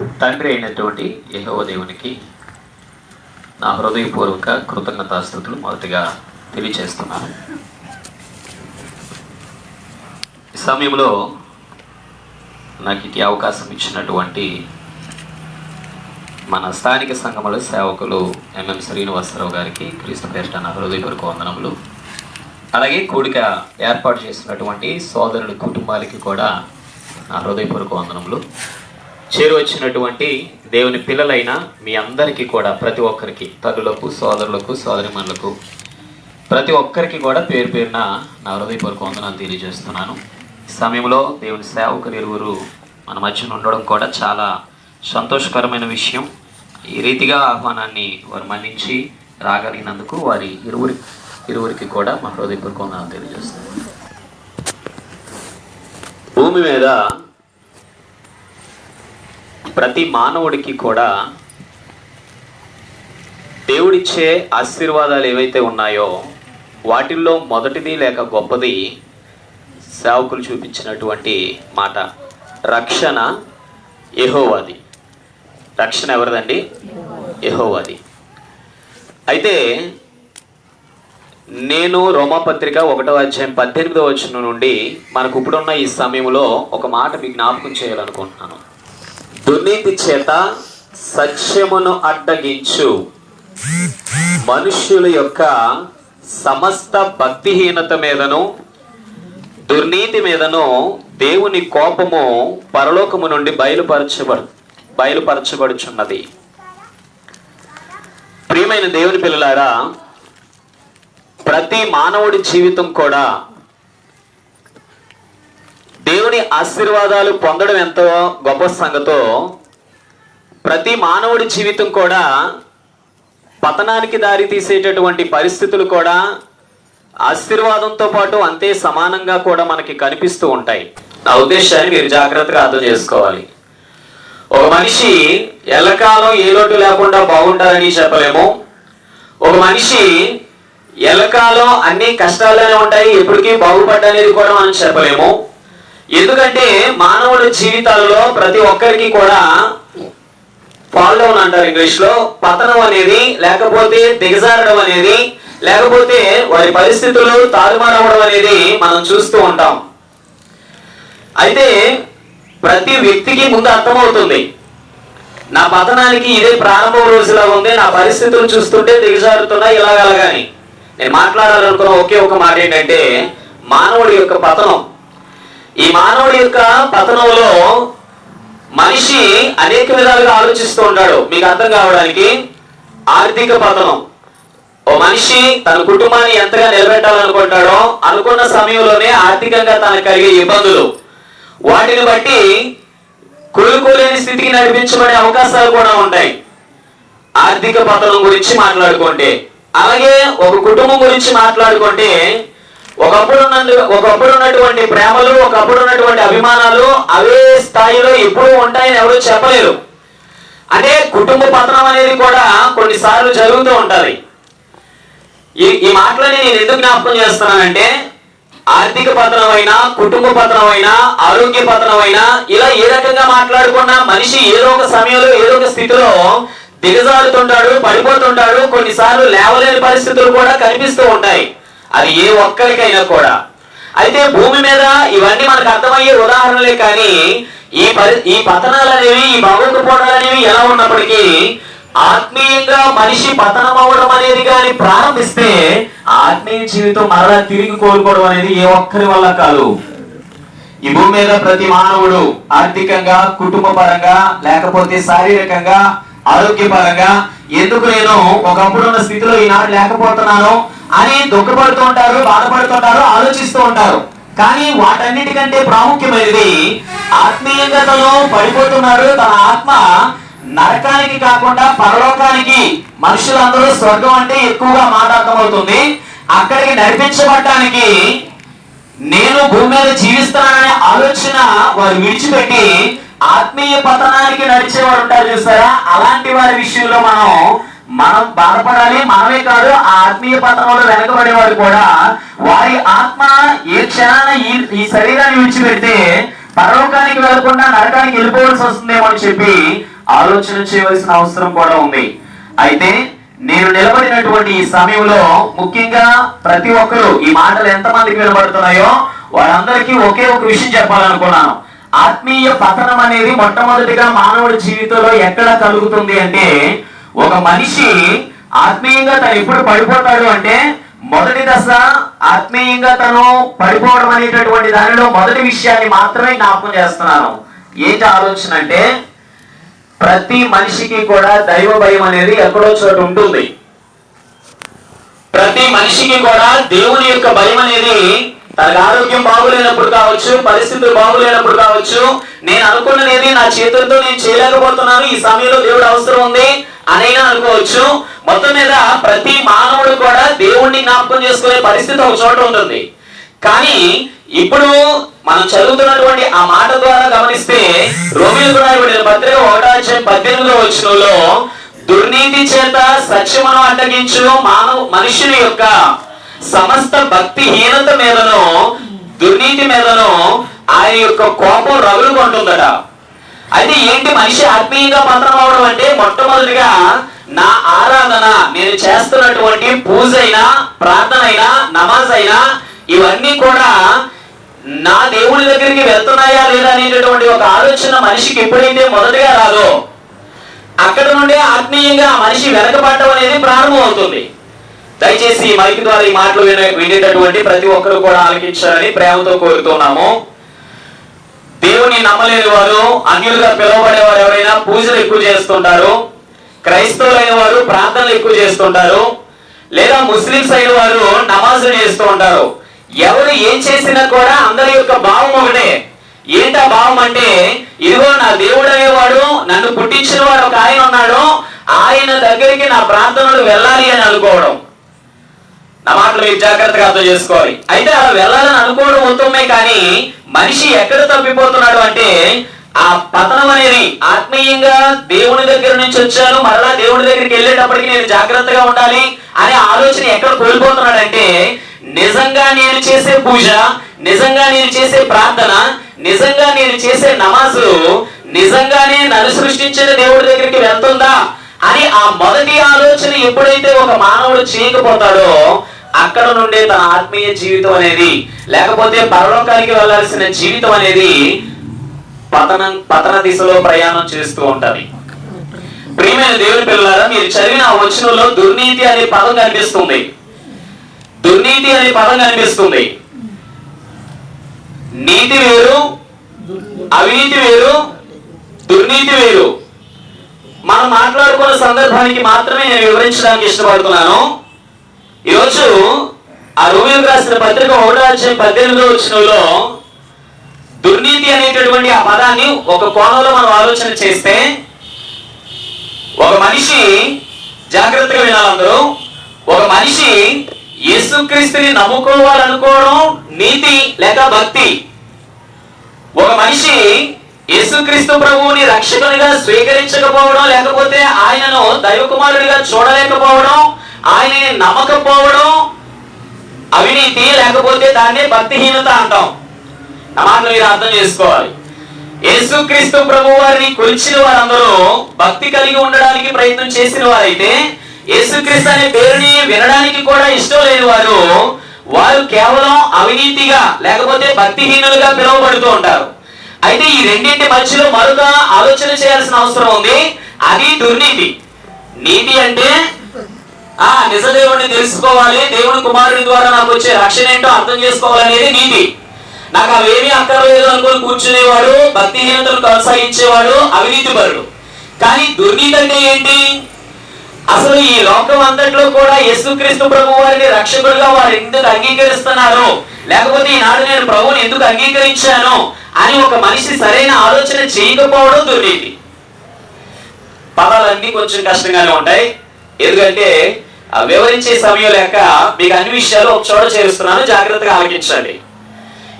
తండ్రి అయినటువంటి యహో దేవునికి నా హృదయపూర్వక కృతజ్ఞతాస్థుతులు మొదటిగా తెలియచేస్తున్నాను. ఈ సమయంలో నాకు ఇటు అవకాశం ఇచ్చినటువంటి మన స్థానిక సంఘముల సేవకులు ఎంఎం శ్రీనివాసరావు గారికి క్రీస్తు పేరిట నా హృదయపూర్వక వందనములు. అలాగే కూడిక ఏర్పాటు చేసినటువంటి సోదరుడి కుటుంబాలకి కూడా నా హృదయపూర్వక వందనములు. చేరువచ్చినటువంటి దేవుని పిల్లలైన మీ అందరికీ కూడా ప్రతి ఒక్కరికి తల్లులకు సోదరులకు సోదరిమణులకు ప్రతి ఒక్కరికి కూడా పేరు పేరున నా హృదయపూర్వక వందనాలు తెలియజేస్తున్నాను. ఈ సమయంలో దేవుని సేవకులు ఇరువురు మన మధ్యన ఉండడం కూడా చాలా సంతోషకరమైన విషయం. ఈ రీతిగా ఆహ్వానాన్ని వారు మన్నించి రాగలిగినందుకు వారి ఇరువురి ఇరువురికి కూడా మా హృదయపూర్వక వందనాలు తెలియజేస్తున్నాను. భూమి మీద ప్రతి మానవుడికి కూడా దేవుడిచ్చే ఆశీర్వాదాలు ఏవైతే ఉన్నాయో వాటిల్లో మొదటిది లేక గొప్పది సేవకులు చూపించినటువంటి మాట. రక్షణ యహోవాది. రక్షణ ఎవరిదండి? యహోవాది. అయితే నేను రోమాపత్రిక ఒకటో అధ్యాయం పద్దెనిమిదో వచ్చిన నుండి మనకు ఇప్పుడున్న ఈ సమయంలో ఒక మాట మీ జ్ఞాపకం చేయాలనుకుంటున్నాను. దుర్నీతి చేత సత్యమును అడ్డగించు. మనుష్యుల యొక్క సమస్త భక్తిహీనత మీదను దుర్నీతి మీదను దేవుని కోపము పరలోకము నుండి బయలుపరచబడు బయలుపరచబడుచున్నది. ప్రియమైన దేవుని పిల్లలారా ప్రతి మానవుడి జీవితం కూడా దేవుని ఆశీర్వాదాలు పొందడం ఎంతో గొప్ప సంగతో ప్రతి మానవుడి జీవితం కూడా పతనానికి దారి తీసేటటువంటి పరిస్థితులు కూడా ఆశీర్వాదంతో పాటు అంతే సమానంగా కూడా మనకి కనిపిస్తూ ఉంటాయి. నా ఉద్దేశాన్ని మీరు జాగ్రత్తగా అర్థం చేసుకోవాలి. ఒక మనిషి ఎల్లకాలం ఏ లోటు లేకుండా బాగుంటారని చెప్పలేము. ఒక మనిషి ఎల్లకాలం అన్ని కష్టాలనే ఉంటాయి ఎప్పటికీ బాగుపడ్డనేది కూడా మనం చెప్పలేము. ఎందుకంటే మానవుల జీవితాలలో ప్రతి ఒక్కరికి కూడా ఫాల్ డౌన్ అంటారు ఇంగ్లీష్లో. పతనం అనేది లేకపోతే దిగజారడం అనేది లేకపోతే వారి పరిస్థితులు తారుమారవడం అనేది మనం చూస్తూ ఉంటాం. అయితే ప్రతి వ్యక్తికి ముందు అర్థమవుతుంది. నా పతనానికి ఇదే ప్రారంభం రోజులా ఉంది నా పరిస్థితులు చూస్తుంటే దిగజారుతున్నా ఇలాగలగాని నేను మాట్లాడాలనుకున్న ఒకే ఒక మాట ఏంటంటే మానవుడి యొక్క పతనం. ఈ మానవుడి యొక్క పతనంలో మనిషి అనేక విధాలుగా ఆలోచిస్తూ ఉంటాడు. మీకు అర్థం కావడానికి ఆర్థిక పతనం. ఓ మనిషి తన కుటుంబాన్ని ఎంతగా నిలబెట్టాలనుకుంటాడో అనుకున్న సమయంలోనే ఆర్థికంగా తనకు కలిగే ఇబ్బందులు. వాటిని బట్టి కులుకోలేని స్థితికి నడిపించబడే అవకాశాలు కూడా ఉంటాయి. ఆర్థిక పతనం గురించి మాట్లాడుకుంటే అలాగే ఒక కుటుంబం గురించి మాట్లాడుకుంటే ఒకప్పుడు ఉన్న- ఒకప్పుడు ఉన్నటువంటి ప్రేమలు ఒకప్పుడు ఉన్నటువంటి అభిమానాలు అవే స్థాయిలో ఎప్పుడు ఉంటాయని ఎవరు చెప్పలేరు. అంటే కుటుంబ పతనం అనేది కూడా కొన్నిసార్లు జరుగుతూ ఉంటుంది. ఈ ఈ మాటలని నేను ఎందుకు జ్ఞాపకం చేస్తున్నానంటే ఆర్థిక పతనమైనా కుటుంబ పతనమైనా ఆరోగ్య పతనమైనా ఇలా ఏ రకంగా మాట్లాడుకున్నా మనిషి ఏదో ఒక సమయంలో ఏదో ఒక స్థితిలో దిగజారుతుంటాడు పడిపోతుంటాడు కొన్నిసార్లు లేవలేని పరిస్థితులు కూడా కనిపిస్తూ ఉంటాయి. అది ఏ ఒక్కరికైనా కూడా. అయితే భూమి మీద ఇవన్నీ మనకు అర్థమయ్యే ఉదాహరణలే కానీ ఈ పరి ఈ పతనాలు అనేవి ఈ భగవద్పోవడాలు అనేవి ఎలా ఉన్నప్పటికీ ఆత్మీయంగా మనిషి పతనం అవ్వడం అనేది కానీ ప్రారంభిస్తే ఆత్మీయ జీవితం మరలా తిరిగి కోరుకోవడం అనేది ఏ ఒక్కరి వల్ల కాదు. ఈ భూమి మీద ప్రతి మానవుడు ఆర్థికంగా కుటుంబ పరంగా లేకపోతే శారీరకంగా ఆరోగ్యపరంగా ఎందుకు నేను ఒకప్పుడు ఉన్న స్థితిలో ఈనాడు లేకపోతున్నాను అని దుఃఖపడుతూ ఉంటారు బాధపడుతుంటారు ఆలోచిస్తూ ఉంటారు. కానీ వాటన్నిటికంటే ప్రాముఖ్యమైనది ఆత్మీయంగా తను పడిపోతున్నాడు తన ఆత్మ నరకానికి కాకుండా పరలోకానికి. మనుషులందరూ స్వర్గం అంటే ఎక్కువగా మాట అర్థమవుతుంది. అక్కడికి నడిపించబడటానికి నేను భూమి మీద జీవిస్తున్నాననే ఆలోచన వారు విడిచిపెట్టి ఆత్మీయ పతనానికి నడిచేవారు ఉంటారు చూస్తారా? అలాంటి వారి విషయంలో మనం మనం బాధపడాలి మనమే కాదు ఆ ఆత్మీయ పతనంలో వెనకబడేవాడు కూడా వారి ఆత్మ ఏ క్షణాన ఈ ఈ శరీరాన్ని విడిచిపెడితే పరలోకానికి వెళ్ళకుండా నరకానికి వెళ్ళిపోవాల్సి వస్తుందేమో అని చెప్పి ఆలోచన చేయవలసిన అవసరం కూడా ఉంది. అయితే నేను నిలబడినటువంటి ఈ సమయంలో ముఖ్యంగా ప్రతి ఒక్కరూ ఈ మాటలు ఎంతమందికి వినబడుతున్నాయో వారందరికీ ఒకే ఒక విషయం చెప్పాలనుకున్నాను. ఆత్మీయ పతనం అనేది మొట్టమొదటిగా మానవుడి జీవితంలో ఎక్కడ కలుగుతుంది అంటే ఒక మనిషి ఆత్మీయంగా తను ఎప్పుడు పడిపోతాడు అంటే మొదటి దశ ఆత్మీయంగా తను పడిపోవడం అనేటటువంటి దానిలో మొదటి విషయాన్ని మాత్రమే జ్ఞాపకం చేస్తున్నాను. ఏంటి ఆలోచన అంటే ప్రతి మనిషికి కూడా దైవ భయం అనేది ఎక్కడో చోట ఉంటుంది. ప్రతి మనిషికి కూడా దేవుని యొక్క భయం అనేది తనకు ఆరోగ్యం బాగులేనప్పుడు కావచ్చు పరిస్థితులు బాగులేనప్పుడు కావచ్చు నేను అనుకున్నది నా చేతులతో నేను చేయలేకపోతున్నాను ఈ సమయంలో దేవుడు అవసరం ఉంది అనైనా అనుకోవచ్చు. మొత్తం మీద ప్రతి మానవుడు కూడా దేవుణ్ణి జ్ఞాపకం చేసుకునే పరిస్థితి ఒక చోట ఉంటుంది. కానీ ఇప్పుడు మనం చదువుతున్నటువంటి ఆ మాట ద్వారా గమనిస్తే రోమిలు కూడా పత్రిక ఒకటో పద్దెనిమిదో వచ్చినలో దుర్నీతి చేత సత్యమును అడ్డగించు మానవ మనుషుని యొక్క సమస్త భక్తిహీనత మీదను దుర్నీతి మీదను ఆయన యొక్క కోపం రగులుకుంటుందట. అయితే ఏంటి మనిషి ఆత్మీయంగా పతనం అవడం అంటే? మొట్టమొదటిగా నా ఆరాధన నేను చేస్తున్నటువంటి పూజ అయినా ప్రార్థన అయినా నమాజ్ అయినా ఇవన్నీ కూడా నా దేవుడి దగ్గరికి వెళ్తున్నాయా లేదా అనేటటువంటి ఒక ఆలోచన మనిషికి ఎప్పుడైతే మొదటిగా రాదో అక్కడ నుండే ఆత్మీయంగా మనిషి వెనకబడటం అనేది ప్రారంభం అవుతుంది దయచేసి మైక్ ద్వారా ఈ మాటలు వినేటటువంటి ప్రతి ఒక్కరు కూడా ఆలకించాలని ప్రేమతో కోరుతున్నాము. దేవుని నమ్మలేని వారు అన్యులుగా పిలువబడే వారు ఎవరైనా పూజలు ఎక్కువ చేస్తుంటారు క్రైస్తవులైన వారు ప్రార్థనలు ఎక్కువ చేస్తుంటారు లేదా ముస్లింస్ అయిన వారు నమాజులు చేస్తూ ఉంటారు. ఎవరు ఏం చేసినా కూడా అందరి యొక్క భావం ఒకటే. ఏంటా భావం అంటే ఇదిగో నా దేవుడు అనేవాడు నన్ను పుట్టించిన వాడు ఒక ఆయన ఉన్నాడు ఆయన దగ్గరికి నా ప్రార్థనలు వెళ్ళాలి అని అనుకోవడం. నా మాటలు మీరు జాగ్రత్తగా అర్థం చేసుకోవాలి. అయితే అలా వెళ్ళాలని అనుకోవడం ఉత్తమే కానీ మనిషి ఎక్కడ తప్పిపోతున్నాడు అంటే ఆ పతనం అనేది ఆత్మీయంగా దేవుని దగ్గర నుంచి వచ్చాను మరలా దేవుని దగ్గరికి వెళ్ళేటప్పటికి నేను జాగ్రత్తగా ఉండాలి అనే ఆలోచన ఎక్కడ కోల్పోతున్నాడంటే నిజంగా నేను చేసే పూజ నిజంగా నేను చేసే ప్రార్థన నిజంగా నేను చేసే నమాజులు నిజంగానే నన్ను సృష్టించిన దేవుడి దగ్గరికి వెళ్తుందా అని ఆ మొదటి ఆలోచన ఎప్పుడైతే ఒక మానవుడు చేయకపోతాడో అక్కడ నుండే తన ఆత్మీయ జీవితం అనేది లేకపోతే పరలోకానికి వెళ్ళాల్సిన జీవితం అనేది పతన పతన దిశలో ప్రయాణం చేస్తూ ఉంటది. ప్రియమైన దేవుని పిల్లలారా మీరు చదివిన వచనంలో దుర్నీతి అనే పదం కనిపిస్తుంది. దుర్నీతి అనే పదం కనిపిస్తుంది. నీతి వేరు అవినీతి వేరు దుర్నీతి వేరు. మనం మాట్లాడుకున్న సందర్భానికి మాత్రమే నేను వివరించడానికి ఇష్టపడుతున్నాను. ఈరోజు ఆ రోమిలకు రాసిన పత్రిక ఒకటో అధ్యాయం పద్దెనిమిదో వచ్చినలో దుర్నీతి అనేటటువంటి ఆ పదాన్ని ఒక కోణంలో మనం ఆలోచన చేస్తే ఒక మనిషి జాగ్రత్తగా వినాలందరూ ఒక మనిషి యేసుక్రీస్తుని నమ్ముకోవాలనుకోవడం నీతి లేక భక్తి. ఒక మనిషి యేసుక్రీస్తు ప్రభువుని రక్షకునిగా స్వీకరించకపోవడం లేకపోతే ఆయనను దైవకుమారుడిగా చూడలేకపోవడం ఆయనని నమ్మకపోవడం అవినీతి లేకపోతే దాన్నే భక్తిహీనత అంటాం. నా మాటలు మీరు అర్థం చేసుకోవాలి. యేసుక్రీస్తు ప్రభు వారిని కొలిచిన వారందరూ భక్తి కలిగి ఉండడానికి ప్రయత్నం చేసిన వారైతే యేసుక్రీస్తు అనే పేరుని వినడానికి కూడా ఇష్టం లేని వారు వారు కేవలం అవినీతిగా లేకపోతే భక్తిహీనులుగా పిలువబడుతూ ఉంటారు. అయితే ఈ రెండింటి మధ్యలో మరొక ఆలోచన చేయాల్సిన అవసరం ఉంది. అది దుర్నీతి. నీతి అంటే ఆ నిజ దేవుడిని తెలుసుకోవాలి. దేవుని కుమారుడి ద్వారా నాకు వచ్చే రక్షణ ఏంటో అర్థం చేసుకోవాలనేది నీతి. నాకు అవేమీ అక్కర్లేదు అనుకుని కూర్చునేవాడు భక్తిహీనతను కొనసాగించేవాడు అవినీతిపరుడు. కానీ దుర్నీతి అంటే ఏంటి? అసలు ఈ లోకం అంతట్లో కూడా యేసుక్రీస్తు ప్రభు వారిని రక్షకుడుగా వారు ఎందుకు అంగీకరిస్తున్నారు? లేకపోతే ఈనాడు నేను ప్రభువుని ఎందుకు అంగీకరించాను? అని ఒక మనిషి సరైన ఆలోచన చేయకపోవడం దుర్నీతి. పదాలన్నీ కొంచెం కష్టంగానే ఉంటాయి. ఎందుకంటే వివరించే సమయం లేక మీకు అన్ని విషయాలు ఒక చోట చేరుస్తున్నాను. జాగ్రత్తగా ఆలకించండి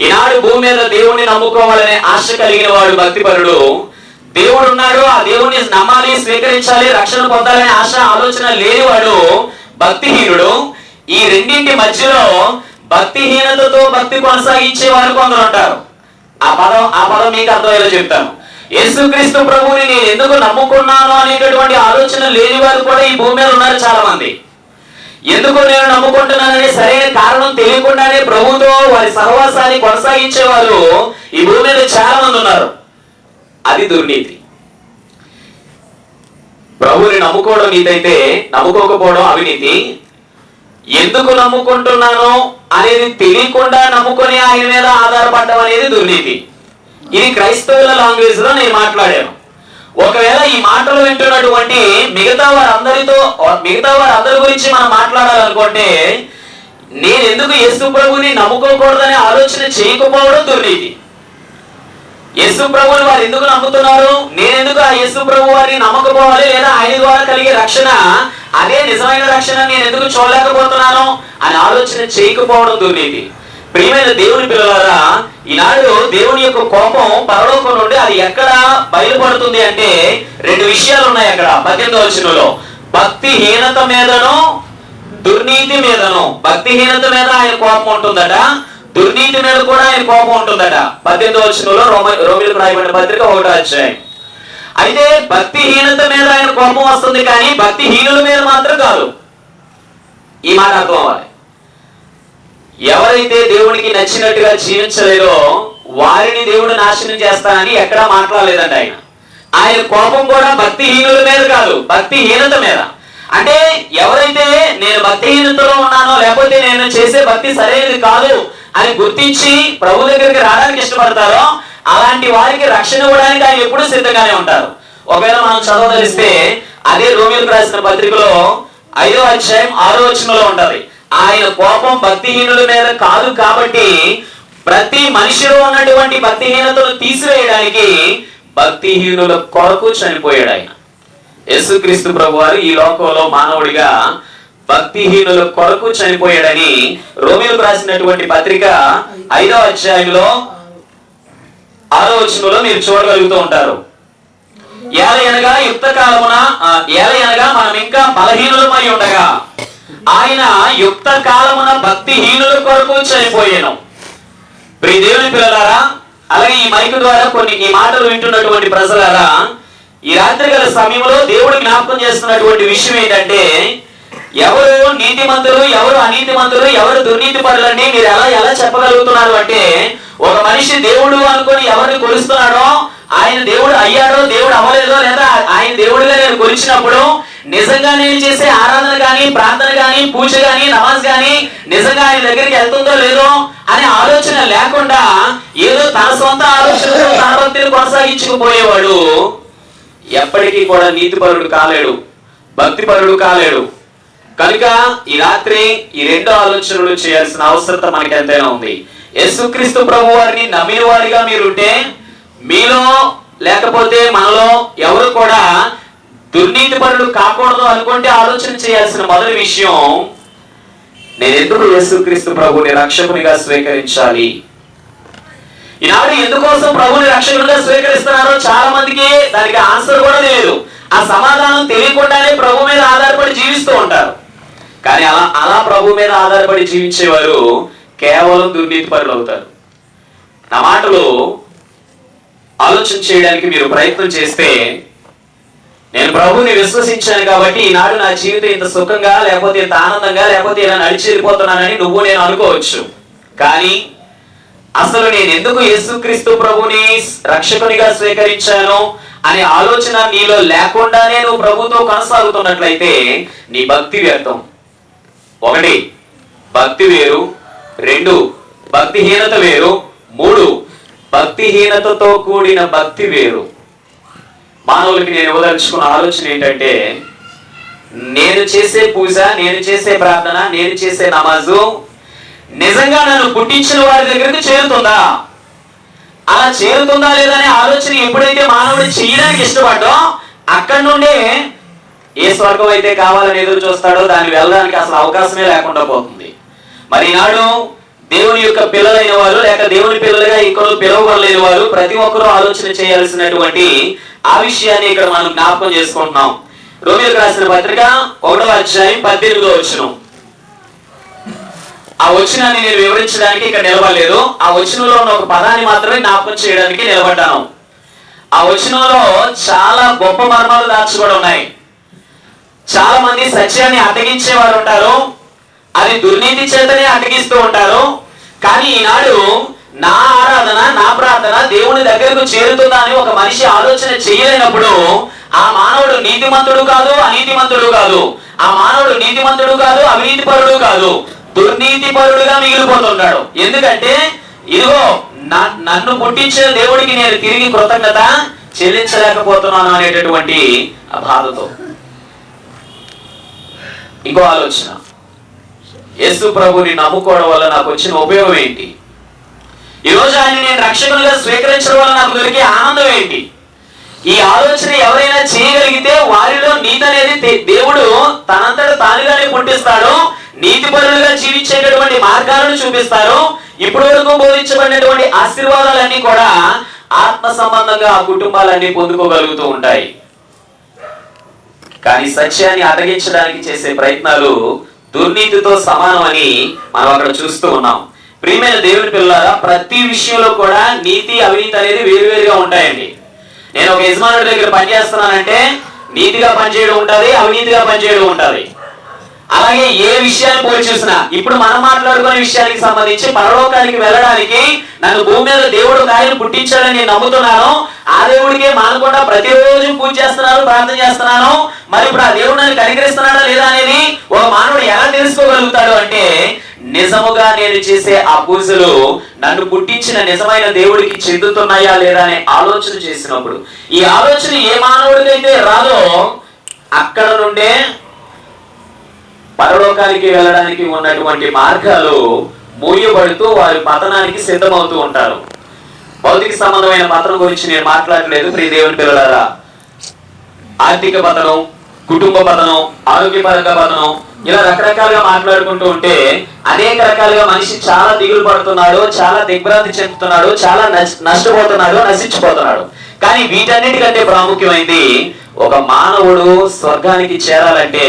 ఈనాడు భూమి మీద దేవుణ్ణి నమ్ముకోవాలనే ఆశ కలిగిన వాడు భక్తిపరుడు. దేవుడు ఉన్నాడు ఆ దేవుణ్ణి నమ్మాలి స్వీకరించాలి రక్షణ పొందాలనే ఆశ ఆలోచన లేనివాడు భక్తిహీనుడు. ఈ రెండింటి మధ్యలో భక్తిహీనతతో భక్తి కొనసాగించే వారు కొందరు ఉంటారు. ఆ పదం ఆ పదం మీకు అర్థమయ్యేలా చెప్తాను. యేసుక్రీస్తు ప్రభువుని నేను ఎందుకు నమ్ముకున్నాను అనేటటువంటి ఆలోచన లేని వారు కూడా ఈ భూమి మీద ఉన్నారు చాలా మంది ఎందుకు నేను నమ్ముకుంటున్నాననే సరైన కారణం తెలియకుండానే ప్రభుతో వారి సహవాసాన్ని కొనసాగించే వాళ్ళు ఈ భూమి మీద చాలా మంది ఉన్నారు. అది దుర్నీతి. ప్రభువుని నమ్ముకోవడం నీతైతే నమ్ముకోకపోవడం అవినీతి. ఎందుకు నమ్ముకుంటున్నాను అనేది తెలియకుండా నమ్ముకొని ఆయన మీద ఆధారపడడం అనేది దుర్నీతి. ఇది క్రైస్తవుల లాంగ్వేజ్లో నేను మాట్లాడాను. ఒకవేళ ఈ మాటలు వింటున్నటువంటి మిగతా వారందరితో మిగతా వారందరి గురించి మనం మాట్లాడాలనుకుంటే నేను ఎందుకు యేసు ప్రభుని నమ్ముకోకూడదనే ఆలోచన చేయకపోవడం దుర్నీతి. యేసు ప్రభుని వారు ఎందుకు నమ్ముతున్నారు? నేను ఎందుకు ఆ యేసు ప్రభు వారిని నమ్మకపోవాలి? లేదా ఆయన ద్వారా కలిగే రక్షణ అదే నిజమైన రక్షణ నేను ఎందుకు చూడలేకపోతున్నాను? అని ఆలోచన చేయకపోవడం దుర్నీతి. ప్రియమైన దేవుని పిల్లలారా ఈనాడు దేవుని యొక్క కోపం పరలోకం నుండి అది ఎక్కడ బయలుపడుతుంది అంటే రెండు విషయాలు ఉన్నాయి అక్కడ పద్దెనిమిది వచనంలో. భక్తిహీనత మీదను దుర్నీతి మీదను. భక్తిహీనత మీద ఆయన కోపం ఉంటుందట. దుర్నీతి మీద కూడా ఆయన కోపం ఉంటుందట. పద్దెనిమిది వచనంలో రోమ రోమిలకు రాయబడిన పత్రిక ఒకటో వచ్చాయి అయితే భక్తిహీనత మీద ఆయన కోపం వస్తుంది కానీ భక్తిహీనుల మీద మాత్రం కాదు. ఈ మాట అర్థం అవ్వాలి ఎవరైతే దేవునికి నచ్చినట్టుగా జీవించలేదో వారిని దేవుడు నాశనం చేస్తానని ఎక్కడా మాట్లాడలేదండి ఆయన. ఆయన కోపం కూడా భక్తిహీనుల మీద కాదు భక్తిహీనత మీద. అంటే ఎవరైతే నేను భక్తిహీనతలో ఉన్నానో లేకపోతే నేను చేసే భక్తి సరైనది కాదు అని గుర్తించి ప్రభు దగ్గరికి రావడానికి ఇష్టపడతారో అలాంటి వారికి రక్షణ ఇవ్వడానికి ఆయన ఎప్పుడూ సిద్ధంగానే ఉంటారు. ఒకవేళ మనం చదవదలిస్తే అదే రోమిలకు రాసిన పత్రికలో ఐదో అధ్యాయం ఆరో వచనంలో ఉంటది. ఆయన కోపం భక్తిహీనుల మీద కాదు కాబట్టి ప్రతి మనిషిలో ఉన్నటువంటి భక్తిహీనతను తీసివేయడానికి భక్తిహీనుల కొరకు చనిపోయాడు ఆయన. యేసుక్రీస్తు ప్రభు వారు ఈ లోకంలో మానవుడిగా భక్తిహీనుల కొరకు చనిపోయాడని రోమిలకు రాసినటువంటి పత్రిక ఐదో అధ్యాయంలో ఆరో వచనంలో మీరు చూడగలుగుతూ ఉంటారు. ఏలయనగా యుక్త కాలమున ఏలయనగా మనం ఇంకా బలహీనులమై ఉండగా ఆయన యుక్త కాలమున భక్తిహీనుల కొరకు చనిపోయాను. ప్రియ దేవుని పిల్లలారా అలాగే ఈ మైకు ద్వారా కొన్ని ఈ మాటలు వింటున్నటువంటి ప్రజలారా ఈ రాత్రి గల సమయంలో దేవుడు జ్ఞాపకం చేస్తున్నటువంటి విషయం ఏంటంటే ఎవరు నీతిమంతులు ఎవరు అనీతిమంతులు ఎవరు దుర్నీతి పరులని మీరు ఎలా ఎలా చెప్పగలుగుతున్నారు అంటే ఒక మనిషి దేవుడు అనుకొని ఎవరిని కొలుస్తున్నాడో ఆయన దేవుడు అయ్యాడో దేవుడు అవ్వలేదో లేదా ఆయన దేవుడిగా నేను కొలిచినప్పుడు నిజంగా నేను చేసే ఆరాధన కానీ ప్రార్థన కానీ పూజ కానీ నమాజ్ కానీ నిజంగా ఆయన దగ్గరికి వెళ్తుందో లేదో అనే ఆలోచన లేకుండా ఏదో తన సొంత ఆలోచనతో తన భక్తిని కొనసాగించుకుపోయేవాడు ఎప్పటికీ కూడా నీతిపరుడు కాలేడు భక్తిపరుడు కాలేడు. కనుక ఈ రాత్రి ఈ రెండు ఆలోచనలు చేయాల్సిన అవసరత మనకి ఎంతైనా ఉంది. యేసుక్రీస్తు ప్రభు వారిని నమ్మిన వారిగా మీరుంటే మీలో లేకపోతే మనలో ఎవరు కూడా దుర్నీతి పనులు కాకూడదు అనుకుంటే ఆలోచన చేయాల్సిన మొదటి విషయం నేను ఎందుకు యేసుక్రీస్తు ప్రభుని రక్షకునిగా స్వీకరించాలి? ఈనాడు ఎందుకోసం ప్రభుని రక్షకునిగా స్వీకరిస్తున్నారో చాలా మందికి దానికి ఆన్సర్ కూడా లేదు. ఆ సమాధానం తెలియకుండానే ప్రభు మీద ఆధారపడి జీవిస్తూ ఉంటారు. కానీ అలా అలా ప్రభు మీద ఆధారపడి జీవించేవారు కేవలం దుర్నీతి పనులు అవుతారు. నా మాటలు ఆలోచన చేయడానికి మీరు ప్రయత్నం చేస్తే నేను ప్రభుని విశ్వసించాను కాబట్టి ఈనాడు నా జీవితం ఇంత సుఖంగా లేకపోతే ఇంత ఆనందంగా లేకపోతే ఇలా నడిచి వెళ్ళిపోతున్నానని నువ్వు నేను అనుకోవచ్చు. కానీ అసలు నేను ఎందుకు యేసుక్రీస్తు ప్రభుని రక్షకునిగా స్వీకరించాను అనే ఆలోచన నీలో లేకుండానే నువ్వు ప్రభుతో కొనసాగుతున్నట్లయితే నీ భక్తి వ్యర్థం. ఒకటి భక్తి వేరు. రెండు భక్తిహీనత వేరు. మూడు భక్తిహీనతతో కూడిన భక్తి వేరు. మానవులకి నేను ఇవ్వదలుచుకున్న ఆలోచన ఏంటంటే నేను చేసే పూజ నేను చేసే ప్రార్థన నేను చేసే నమాజు నిజంగా నన్ను పుట్టించిన వారి దగ్గరికి చేరుతుందా? అలా చేరుతుందా లేదా అనే ఆలోచన ఎప్పుడైతే మానవుడు చేయడానికి ఇష్టపడ్డో అక్కడి నుండే ఏ స్వర్గం అయితే కావాలని ఎదురు చూస్తాడో దాన్ని వెళ్ళడానికి అసలు అవకాశమే లేకుండా పోతుంది. మరి ఈనాడు దేవుని యొక్క పిల్లలైన వారు లేక దేవుని పిల్లలుగా ఇంకొకరు పిలువబడలేని వారు ప్రతి ఒక్కరూ ఆలోచన చేయాల్సినటువంటి ఆ విషయాన్ని ఇక్కడ మనం జ్ఞాపకం చేసుకుంటున్నాం. రోమిలకు రాసిన పత్రిక ఒకటో అధ్యాయం పద్దెనిమిదో వచ్చిన ఆ వచనాన్ని నేను వివరించడానికి ఇక్కడ నిలబడలేదు. ఆ వచనంలో ఉన్న ఒక పదాన్ని మాత్రమే జ్ఞాపకం చేయడానికి నిలబడ్డాను. ఆ వచనంలో చాలా గొప్ప మర్మాలు కూడా ఉన్నాయి. చాలా మంది సత్యాన్ని అటగించే వారు ఉంటారు. అది దుర్నీతి చేతనే అటగిస్తూ ఉంటారు. కానీ ఈనాడు నా ఆరాధన నా ప్రార్థన దేవుని దగ్గరకు చేరుతుందా అని ఒక మనిషి ఆలోచన చేయలేనప్పుడు ఆ మానవుడు నీతిమంతుడు కాదు అనీతిమంతుడు కాదు. ఆ మానవుడు నీతిమంతుడు కాదు అవినీతి పరుడు కాదు. దుర్నీతి పరుడుగా మిగిలిపోతుంటాడు. ఎందుకంటే ఇదిగో నన్ను పుట్టించిన దేవుడికి నేను తిరిగి కృతజ్ఞత చెల్లించలేకపోతున్నాను అనేటటువంటి బాధతో. ఇంకో ఆలోచన. యేసు ప్రభుని నమ్ముకోవడం వల్ల నాకు వచ్చిన ఉపయోగం ఏంటి? ఈ రోజు ఆయన నేను రక్షకునిగా స్వీకరించడం వల్ల నాకు దొరికే ఆనందం ఏంటి? ఈ ఆలోచన ఎవరైనా చేయగలిగితే వారిలో నీతి అనేది దేవుడు తనంతట తానుగానే పుట్టిస్తాడు నీతి పరులుగా జీవించేటటువంటి మార్గాలను చూపిస్తారు ఇప్పటి వరకు బోధించబడినటువంటి ఆశీర్వాదాలన్నీ కూడా ఆత్మ సంబంధంగా ఆ కుటుంబాలన్నీ పొందుకోగలుగుతూ ఉంటాయి. కానీ సత్యాన్ని అటగించడానికి చేసే ప్రయత్నాలు దుర్నీతితో సమానమని మనం అక్కడ చూస్తూ ఉన్నాం. ప్రియమైన దేవుని పిల్లారా ప్రతి విషయంలో కూడా నీతి అవినీతి అనేది వేరువేరుగా ఉంటాయండి. నేను ఒక యజమానుడి దగ్గర పనిచేస్తున్నానంటే నీతిగా పనిచేయడం ఉంటుంది అవినీతిగా పనిచేయడం ఉంటుంది. అలాగే ఏ విషయాన్ని పోల్చి చూసినా ఇప్పుడు మనం మాట్లాడుకునే విషయానికి సంబంధించి పరలోకానికి వెళ్ళడానికి నన్ను భూమి మీద దేవుడు ఒక ఆయన పుట్టించాడని నేను నమ్ముతున్నాను. ఆ దేవుడికే మానకుండా ప్రతిరోజు పూజ చేస్తున్నాను ప్రార్థన చేస్తున్నాను. మరి ఇప్పుడు ఆ దేవుడు నన్ను కనికరిస్తున్నాడా లేదా అనేది ఒక మానవుడు ఎలా తెలుసుకోగలుగుతాడు అంటే నిజముగా నేను చేసే ఆ పూజలు నన్ను పుట్టించిన నిజమైన దేవుడికి చెందుతున్నాయా లేదా అనే ఆలోచన చేసినప్పుడు ఈ ఆలోచన ఏ మానవుడికైతే రాదో అక్కడ నుండే పరలోకానికి వెళ్ళడానికి ఉన్నటువంటి మార్గాలు మూయబడుతూ వారి పతనానికి సిద్ధమవుతూ ఉంటారు. భౌతిక సంబంధమైన పతనం గురించి నేను మాట్లాడలేదు ప్రియ దేవుని పిల్లలారా. ఆర్థిక పతనం కుటుంబ పతనం ఆరోగ్యపరంగా పతనం ఇలా రకరకాలుగా మాట్లాడుకుంటూ ఉంటే అనేక రకాలుగా మనిషి చాలా దిగులు పడుతున్నాడు చాలా దిగ్భ్రాంతి చెందుతున్నాడు చాలా నష్టపోతున్నాడు నశించిపోతున్నాడు. కానీ వీటన్నిటికంటే ప్రాముఖ్యమైనది ఒక మానవుడు స్వర్గానికి చేరాలంటే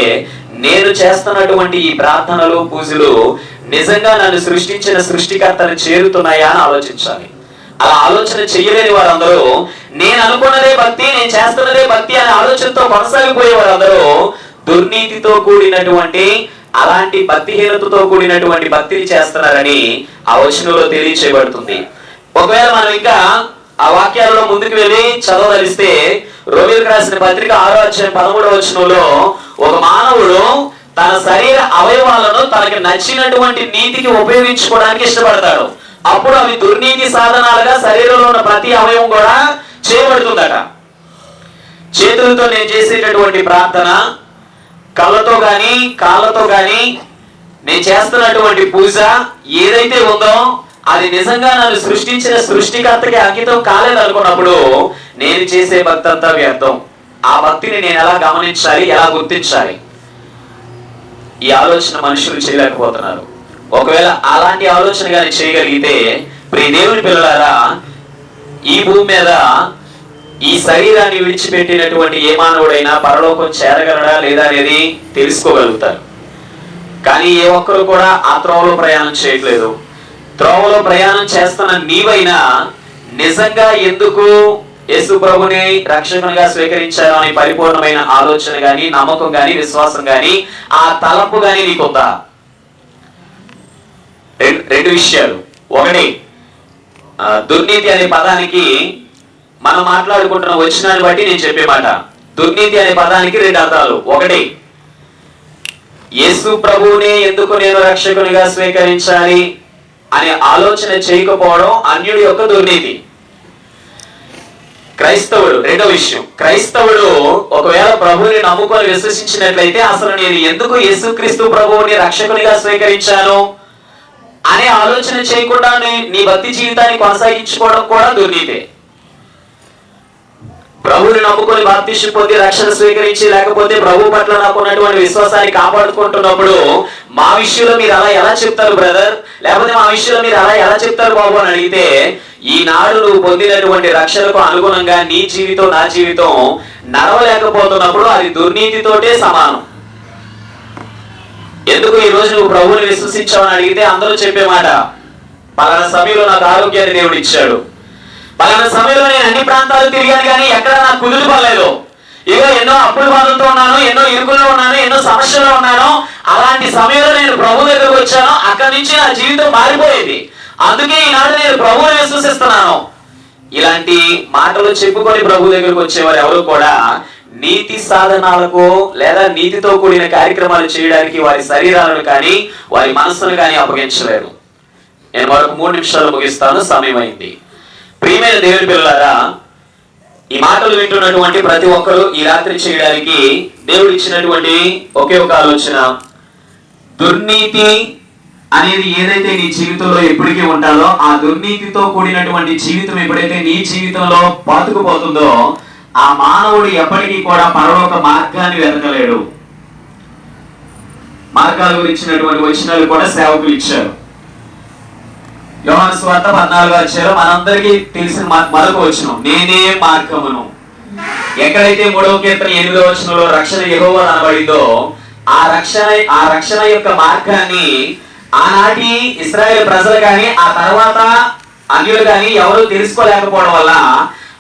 నేను చేస్తున్నటువంటి ఈ ప్రార్థనలు పూజలు నిజంగా నన్ను సృష్టించిన సృష్టికర్తను చేరుతున్నాయా అని ఆలోచించాలి. అలా ఆలోచన చేయలేని వారందరూ నేను అనుకున్నదే భక్తి నేను చేస్తున్నదే భక్తి అనే ఆలోచనతో కొనసాగిపోయే వారందరూ దుర్నీతితో కూడినటువంటి అలాంటి భక్తిహీనతతో కూడినటువంటి భక్తిని చేస్తున్నారని ఆ వచనంలో తెలియచేయబడుతుంది. ఒకవేళ మనం ఇంకా ఆ వాక్యాలలో ముందుకు వెళ్ళి చదవదలిస్తే రోమిలకు రాసిన పత్రిక ఆరో అధ్యాయం పదమూడవ వచనంలో ఒక మానవుడు తన శరీర అవయవాలను తనకి నచ్చినటువంటి నీతికి ఉపయోగించుకోవడానికి ఇష్టపడతాడు. అప్పుడు అవి దుర్నీతి సాధనాలుగా శరీరంలో ఉన్న ప్రతి అవయవం కూడా చేయబడుతుందట. చేతులతో నేను చేసేటటువంటి ప్రార్థన కళ్ళతో గాని కాళ్ళతో గాని నేను చేస్తున్నటువంటి పూజ ఏదైతే ఉందో అది నిజంగా నన్ను సృష్టించిన సృష్టికర్తకి అంకితం కాలేదు అనుకున్నప్పుడు నేను చేసే భక్తంతా వ్యర్థం. ఆ భక్తిని నేను ఎలా గమనించాలి ఎలా గుర్తించాలి? ఈ ఆలోచన మనుషులు చేయలేకపోతున్నారు. ఒకవేళ అలాంటి ఆలోచన కానీ చేయగలిగితే ప్రియ దేవుని పిల్లలారా ఈ భూమి మీద ఈ శరీరాన్ని విడిచిపెట్టినటువంటి ఏ మానవుడైనా పరలోకం చేరగలడా లేదా అనేది తెలుసుకోగలుగుతారు. కానీ ఏ ఒక్కరు కూడా ఆ త్రోవలో ప్రయాణం చేయట్లేదు. త్రోవలో ప్రయాణం చేస్తున్న నీవైనా నిజంగా ఎందుకు యేసు ప్రభుని రక్షకునిగా స్వీకరించాను అనే పరిపూర్ణమైన ఆలోచన గాని నమ్మకం గాని విశ్వాసం గాని ఆ తలపు గాని నీకుందా రెండు విషయాలు. ఒకటి దుర్నీతి అనే పదానికి మనం మాట్లాడుకుంటున్న వచ్చినాన్ని బట్టి నేను చెప్పే మాట. దుర్నీతి అనే పదానికి రెండు అర్థాలు. ఒకటి యేసు ప్రభువుని ఎందుకు నేను రక్షకునిగా స్వీకరించాలి అనే ఆలోచన చేయకపోవడం అన్యుడి యొక్క దుర్నీతి. క్రైస్తవుడు రెండో విషయం. క్రైస్తవుడు ఒకవేళ ప్రభువుని నమ్ముకొని విశ్వసించినట్లయితే అసలు నేను ఎందుకు యేసుక్రీస్తు ప్రభువుని రక్షకునిగా స్వీకరించాను అనే ఆలోచన చేయకుండా నీ- భక్తి జీవితాన్ని కొనసాగించుకోవడం కూడా దుర్నీతే. ప్రభువుని నమ్ముకొని బాప్తిష్యం పొంది రక్షణ స్వీకరించి లేకపోతే ప్రభు పట్ల నాకు ఉన్నటువంటి విశ్వాసాన్ని కాపాడుకుంటున్నప్పుడు మా విషయంలో మీరు అలా ఎలా చెప్తారు బ్రదర్? లేకపోతే మా విషయంలో మీరు అలా ఎలా చెప్తారు బాబు అని అడిగితే ఈనాడు నువ్వు పొందినటువంటి రక్షణకు అనుగుణంగా నీ జీవితం నా జీవితం నడవలేకపోతున్నప్పుడు అది దుర్నీతితోటే సమానం. ఎందుకు ఈ రోజు నువ్వు ప్రభువుని విశ్వసించావని అడిగితే అందరూ చెప్పే మాట పలానా సమయంలో నాకు ఆరోగ్యాన్ని దేవుడు ఇచ్చాడు. పలానా సమయంలో నేను అన్ని ప్రాంతాలు తిరిగాను కానీ ఎక్కడ నాకు కుదురు పడలేదు. ఇగో ఎన్నో అప్పుల బాధలతో ఉన్నాను ఎన్నో ఇరుకుల్లో ఉన్నాను ఎన్నో సమస్యల్లో ఉన్నాను. అలాంటి సమయంలో నేను ప్రభు దగ్గరకు వచ్చాను. అక్కడి నుంచి నా జీవితం మారిపోయేది. అందుకే ఈనాడు నేను ప్రభువుని విశ్వసిస్తున్నాను. ఇలాంటి మాటలు చెప్పుకొని ప్రభు దగ్గరకు వచ్చేవారు ఎవరు కూడా నీతి సాధనాలకు లేదా నీతితో కూడిన కార్యక్రమాలు చేయడానికి వారి శరీరాలను కానీ వారి మనస్సును కానీ అప్పగించలేరు నేను మరొక మూడు నిమిషాలు ముగిస్తాను సమయం అయింది. ప్రియమైన దేవుని పిల్లలారా ఈ మాటలు వింటున్నటువంటి ప్రతి ఒక్కరూ ఈ రాత్రి చేయడానికి దేవుడు ఇచ్చినటువంటి ఒకే ఒక ఆలోచన. దుర్నీతి అనేది ఏదైతే నీ జీవితంలో ఎప్పటికీ ఉంటుందో ఆ దుర్నీతితో కూడినటువంటి జీవితం ఎప్పుడైతే నీ జీవితంలో పాతుకుపోతుందో ఆ మానవుడు ఎప్పటికీ కూడా పరలోక మార్గాన్ని వెతకలేడు. మార్గాల గురించినటువంటి వచనాలు కూడా సేవకులు ఇచ్చారు. యోహాను స్వార్థ పద్నాలుగు వచ్చారు మనందరికీ తెలిసిన మరొక వచనం నేనే మార్గమును. ఎక్కడైతే మూడవ కీర్తన ఎనిమిదో వచనంలో రక్షణ ఎగవ అనబడిందో ఆ రక్షణ ఆ రక్షణ యొక్క మార్గాన్ని ఆనాటి ఇస్రాయేల్ ప్రజలు కానీ ఆ తర్వాత అన్యులు కానీ ఎవరు తెలుసుకోలేకపోవడం వల్ల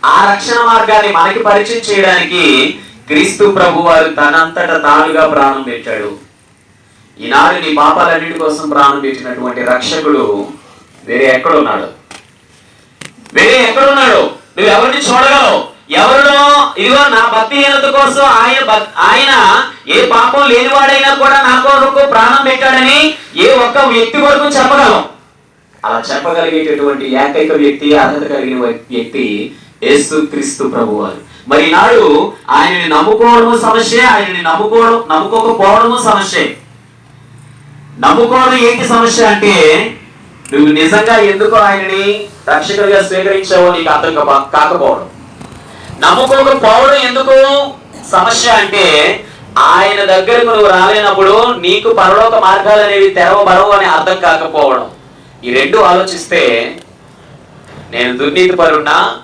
ఆ రక్షణ మార్గాన్ని మనకి పరిచయం చేయడానికి క్రీస్తు ప్రభు వారు తనంతట తానుగా ప్రాణం పెట్టాడు. ఈనాడు నీ పాపాలన్నిటి కోసం ప్రాణం పెట్టినటువంటి రక్షకుడు వేరే ఎక్కడున్నాడు? వేరే ఎక్కడున్నాడు? నువ్వు ఎవరిని చూడగలవు? ఎవరినో? ఇదిగో నా భక్తిహీనత కోసం ఆయన ఆయన ఏ పాపం లేనివాడైనా కూడా నా కొరకు ప్రాణం పెట్టాడని ఏ ఒక్క వ్యక్తి కొరకు చెప్పగలం. అలా చెప్పగలిగేటటువంటి ఏకైక వ్యక్తి అర్హత కలిగిన వ్యక్తి యేసు క్రీస్తు ప్రభు వారు. మరి నాడు ఆయనని నమ్ముకోవడము సమస్య ఆయనని నమ్ముకోవడం నమ్ముకోకపోవడము సమస్య. నమ్ముకోవడం ఏంటి సమస్య అంటే నువ్వు నిజంగా ఎందుకు ఆయనని రక్షకుడిగా స్వీకరించావో నీకు అర్థం కాకపోవడం. నమ్ముకోకపోవడం ఎందుకు? సమస్య అంటే ఆయన దగ్గరకు నువ్వు రాలేనప్పుడు నీకు పరలోక మార్గాలు అనేవి తెరవబడవు అని అర్థం కాకపోవడం. ఈ రెండు ఆలోచిస్తే నేను దుర్నీతి పరున్నా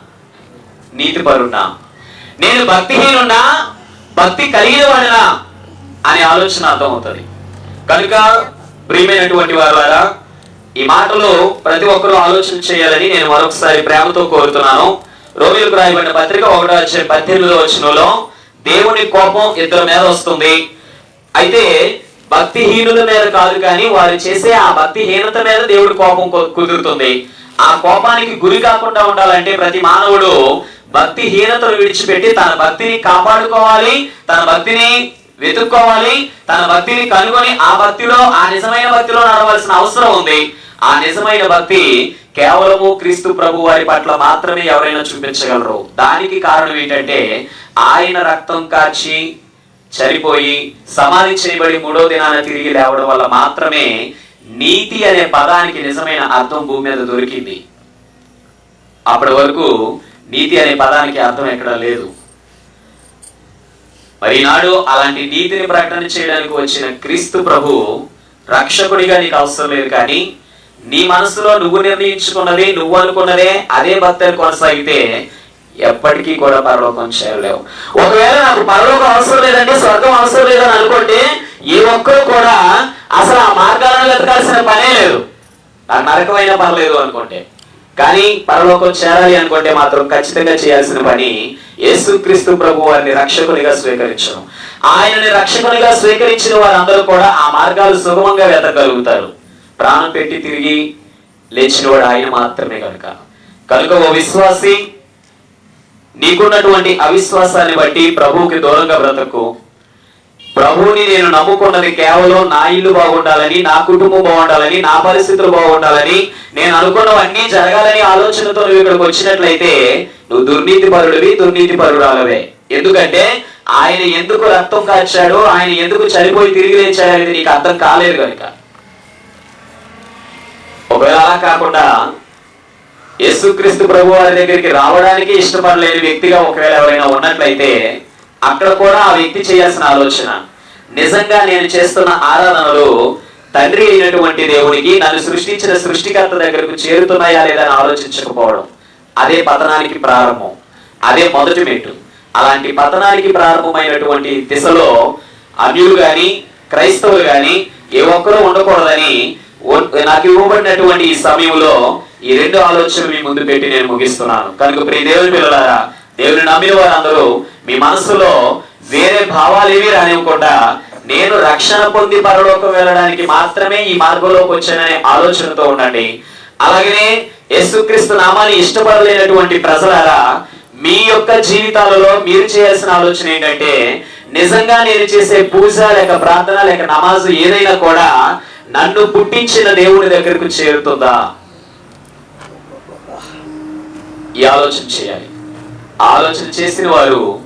నీతి పరున్నా నేను భక్తిహీనున్నా భక్తి కలిగిన వాడినా అనే ఆలోచన అర్థమవుతుంది. కనుక ప్రియమైనటువంటి వారా ఈ మాటలో ప్రతి ఒక్కరూ ఆలోచన చేయాలని నేను మరొకసారి ప్రేమతో కోరుతున్నాను. రోమిలకు రాయబడిన పత్రిక ఒకటో వచ్చిన పద్దెనిమిదో వచ్చినలో దేవుని కోపం ఇద్దరి మీద వస్తుంది. అయితే భక్తిహీనుల మీద కాదు కానీ వారు చేసే ఆ భక్తిహీనత మీద దేవుడి కోపం కుదురుతుంది. ఆ కోపానికి గురి కాకుండా ఉండాలంటే ప్రతి మానవుడు భక్తిహీనతను విడిచిపెట్టి తన భక్తిని కాపాడుకోవాలి తన భక్తిని వెతుక్కోవాలి తన భక్తిని కనుగొని ఆ భక్తిలో ఆ నిజమైన భక్తిలో నడవలసిన అవసరం ఉంది. ఆ నిజమైన భక్తి కేవలము క్రీస్తు ప్రభు వారి పట్ల మాత్రమే ఎవరైనా చూపించగలరు. దానికి కారణం ఏంటంటే ఆయన రక్తం కాచి చనిపోయి సమాధి చేయబడి మూడో దినాన తిరిగి లేవడం వల్ల మాత్రమే నీతి అనే పదానికి నిజమైన అర్థం భూమి మీద దొరికింది. అప్పటి వరకు నీతి అనే పదానికి అర్థం ఎక్కడా లేదు. మరి నాడు అలాంటి నీతిని ప్రకటన చేయడానికి వచ్చిన క్రీస్తు ప్రభు రక్షకుడిగా నీకు అవసరం లేదు కానీ నీ మనసులో నువ్వు నిర్ణయించుకున్నది నువ్వు అనుకున్నదే అదే భక్తులు కొనసాగితే ఎప్పటికీ కూడా పరలోకం చేయలేవు ఒకవేళ నాకు పరలోకం అవసరం లేదంటే స్వర్గం అవసరం లేదని అనుకుంటే ఏ ఒక్కరు కూడా అసలు ఆ మార్గాలను వెతకాల్సిన పనే లేదు. నాకు నరకమైన పర్లేదు అనుకుంటే. కానీ పరలోకం చేరాలి అనుకుంటే మాత్రం ఖచ్చితంగా చేయాల్సిన పని యేసుక్రీస్తు ప్రభు వారిని రక్షకునిగా స్వీకరించడం. ఆయనని రక్షకునిగా స్వీకరించిన వారందరూ కూడా ఆ మార్గాలు సుగమంగా వెతకగలుగుతారు. ప్రాణం పెట్టి తిరిగి లేచినవాడు ఆయన మాత్రమే కనుక. కనుక ఓ విశ్వాసి నీకున్నటువంటి అవిశ్వాసాన్ని బట్టి ప్రభువుకి దూరంగా బ్రతకు. ప్రభువుని నేను నమ్ముకున్నది కేవలం నా ఇల్లు బాగుండాలని నా కుటుంబం బాగుండాలని నా పరిస్థితులు బాగుండాలని నేను అనుకున్నవన్నీ జరగాలని ఆలోచనతో నువ్వు ఇక్కడికి వచ్చినట్లయితే నువ్వు దుర్నీతి పరుడివి దుర్నీతి పరుడాలవే. ఎందుకంటే ఆయన ఎందుకు రక్తం కాచాడో ఆయన ఎందుకు చనిపోయి తిరిగి లేచాడు అనేది నీకు అర్థం కాలేదు కనుక. ఒకవేళ అలా కాకుండా యేసుక్రీస్తు ప్రభు వారి దగ్గరికి రావడానికి ఇష్టపడలేని వ్యక్తిగా ఒకవేళ ఎవరైనా ఉన్నట్లయితే అక్కడ కూడా ఆ వ్యక్తి చేయాల్సిన ఆలోచన. నిజంగా నేను చేస్తున్న ఆరాధనలు తండ్రి అయినటువంటి దేవునికి నన్ను సృష్టించిన సృష్టికర్త దగ్గరకు చేరుతున్నాయా లేదా అని ఆలోచించకపోవడం. అదే పతనానికి ప్రారంభం. అదే మొదటి మెట్టు. అలాంటి పతనానికి ప్రారంభమైనటువంటి దిశలో అన్యులు కానీ క్రైస్తవులు కానీ ఏ ఒక్కరూ ఉండకూడదని నాకు ఇవ్వబడినటువంటి ఈ సమయంలో ఈ రెండు ఆలోచనలు మీ ముందు పెట్టి నేను ముగిస్తున్నాను. కనుక ప్రియ దేవుని పిల్లలారా దేవుని నమ్మిన వారందరూ మీ మనసులో వేరే భావాలు ఏవి రానివ్వకుండా నేను రక్షణ పొంది పరలోకం వెళ్ళడానికి మాత్రమే ఈ మార్గంలోకి వచ్చాననే ఆలోచనతో ఉండండి. అలాగనే యేసుక్రీస్తు నామాన్ని ఇష్టపడలేనటువంటి ప్రజలారా మీ యొక్క జీవితాలలో మీరు చేయాల్సిన ఆలోచన ఏంటంటే నిజంగా నేను చేసే పూజ లేక ప్రార్థన లేక నమాజు ఏదైనా కూడా నన్ను పుట్టించిన దేవుని దగ్గరకు చేరుతుందా? ఈ ఆలోచన చేయాలి. ఆలోచన చేసిన వారు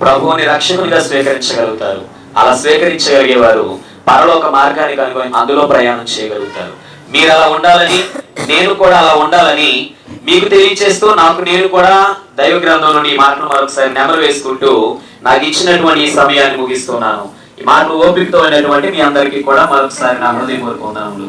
ప్రభువుని రక్షకునిగా స్వీకరించగలుగుతారు. అలా స్వీకరించగలిగే వారు పరలోక మార్గాన్ని కనుగొని అందులో ప్రయాణం చేయగలుగుతారు. మీరు అలా ఉండాలని నేను కూడా అలా ఉండాలని మీకు తెలియచేస్తూ నాకు నేను కూడా దైవ గ్రంథంలో ఈ మాటను మరొకసారి నెమరు వేసుకుంటూ నాకు ఇచ్చినటువంటి ఈ సమయాన్ని ముగిస్తున్నాను. మార్పు ఓపికతో ఉన్నటువంటి మీ అందరికీ కూడా మరొకసారి నా హృదయపూర్వక వందనములు.